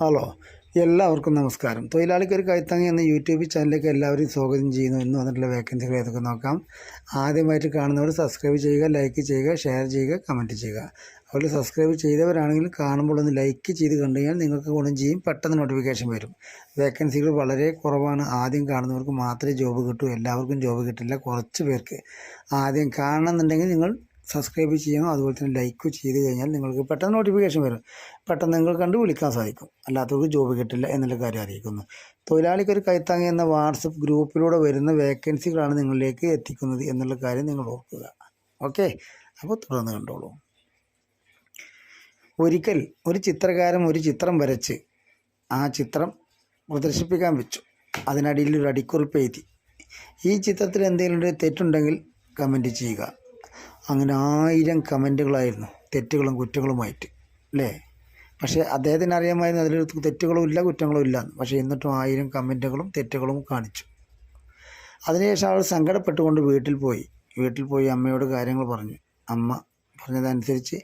Hello എല്ലാവർക്കും നമസ്കാരം. തൊഴിലാളിക്ക് ഒരു എന്ന യൂട്യൂബ് ചാനലിലേക്ക് എല്ലാവരെയും സ്വാഗതം ചെയ്യുന്നു. എന്ന് വന്നിട്ടുള്ള വേക്കൻസികൾ ഏതൊക്കെ നോക്കാം? ആദ്യമായിട്ട് കാണുന്നവർ സബ്സ്ക്രൈബ് ചെയ്യുക ലൈക്ക് ചെയ്യുക ഷെയർ ചെയ്യുക കമന്റ് ചെയ്യുക. അതുപോലെ സബ്സ്ക്രൈബ് ചെയ്തവരാണെങ്കിൽ കാണുമ്പോൾ ഒന്ന് ലൈക്ക് ചെയ്ത് കണ്ടു കഴിഞ്ഞാൽ നിങ്ങൾക്ക് ഗുണം ചെയ്യും. പെട്ടെന്ന് നോട്ടിഫിക്കേഷൻ വരും. വേക്കൻസികൾ വളരെ കുറവാണ്. ആദ്യം കാണുന്നവർക്ക് മാത്രമേ ജോബ് കിട്ടൂ. എല്ലാവർക്കും ജോബ് കിട്ടില്ല. കുറച്ച് പേർക്ക് ആദ്യം കാണണമെന്നുണ്ടെങ്കിൽ നിങ്ങൾ സബ്സ്ക്രൈബ് ചെയ്യണം. അതുപോലെ തന്നെ ലൈക്ക് ചെയ്ത് കഴിഞ്ഞാൽ നിങ്ങൾക്ക് പെട്ടെന്ന് നോട്ടിഫിക്കേഷൻ വരും. പെട്ടെന്ന് നിങ്ങൾ കണ്ട് വിളിക്കാൻ സാധിക്കും. അല്ലാത്തവർക്ക് ജോബ് കിട്ടില്ല എന്നുള്ള കാര്യം അറിയിക്കുന്നു. തൊഴിലാളിക്ക് ഒരു കൈത്താങ്ങി എന്ന വാട്സപ്പ് ഗ്രൂപ്പിലൂടെ വരുന്ന വേക്കൻസികളാണ് നിങ്ങളിലേക്ക് എത്തിക്കുന്നത് എന്നുള്ള കാര്യം നിങ്ങൾ ഓർക്കുക. ഓക്കെ അപ്പോൾ തുടർന്ന് കണ്ടോളൂ. ഒരിക്കൽ ഒരു ചിത്രകാരൻ ഒരു ചിത്രം വരച്ച് ആ ചിത്രം പ്രദർശിപ്പിക്കാൻ വെച്ചു. അതിനടിയിൽ ഒരു അടിക്കുറിപ്പ് എഴുതി. ഈ ചിത്രത്തിൽ എന്തെങ്കിലും ഒരു തെറ്റുണ്ടെങ്കിൽ കമന്റ് ചെയ്യുക. അങ്ങനെ ആയിരം കമന്റുകളായിരുന്നു തെറ്റുകളും കുറ്റങ്ങളുമായിട്ട് അല്ലേ? പക്ഷേ അദ്ദേഹത്തിന് അറിയാമായിരുന്നു അതിൽ തെറ്റുകളും ഇല്ല കുറ്റങ്ങളും ഇല്ല. പക്ഷേ എന്നിട്ടും ആയിരം കമന്റുകളും തെറ്റുകളും കാണിച്ചു. അതിനുശേഷം അവൾ സങ്കടപ്പെട്ടുകൊണ്ട് വീട്ടിൽ പോയി. വീട്ടിൽ പോയി അമ്മയോട് കാര്യങ്ങൾ പറഞ്ഞു. അമ്മ പറഞ്ഞതനുസരിച്ച്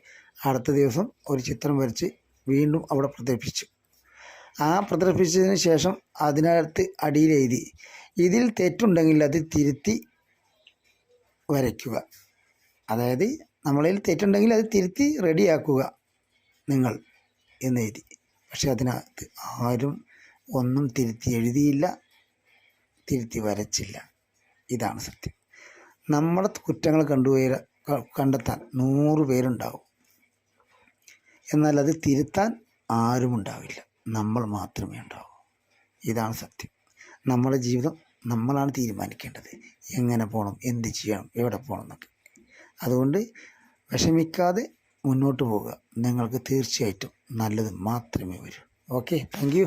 അടുത്ത ദിവസം ഒരു ചിത്രം വരച്ച് വീണ്ടും അവിടെ പ്രദർശിപ്പിച്ചു. ആ പ്രദർശിപ്പിച്ചതിന് ശേഷം അതിനകത്ത് അടിയിലെഴുതി ഇതിൽ തെറ്റുണ്ടെങ്കിൽ അത് തിരുത്തി വരയ്ക്കുക. അതായത് നമ്മളിൽ തെറ്റുണ്ടെങ്കിൽ അത് തിരുത്തി റെഡിയാക്കുക നിങ്ങൾ എന്ന് എഴുതി. പക്ഷെ അതിനകത്ത് ആരും ഒന്നും തിരുത്തി എഴുതിയില്ല തിരുത്തി വരച്ചില്ല. ഇതാണ് സത്യം. നമ്മുടെ കുറ്റങ്ങൾ കണ്ടുപോയ കണ്ടെത്താൻ നൂറ് പേരുണ്ടാവും. എന്നാൽ അത് തിരുത്താൻ ആരും ഉണ്ടാവില്ല. നമ്മൾ മാത്രമേ ഉണ്ടാവൂ. ഇതാണ് സത്യം. നമ്മുടെ ജീവിതം നമ്മളാണ് തീരുമാനിക്കേണ്ടത്. എങ്ങനെ പോകണം എന്ത് ചെയ്യണം എവിടെ പോകണം എന്നൊക്കെ. അതുകൊണ്ട് വിഷമിക്കാതെ മുന്നോട്ട് പോവുക. നിങ്ങൾക്ക് തീർച്ചയായിട്ടും നല്ലത് മാത്രമേ വരൂ. Okay thank you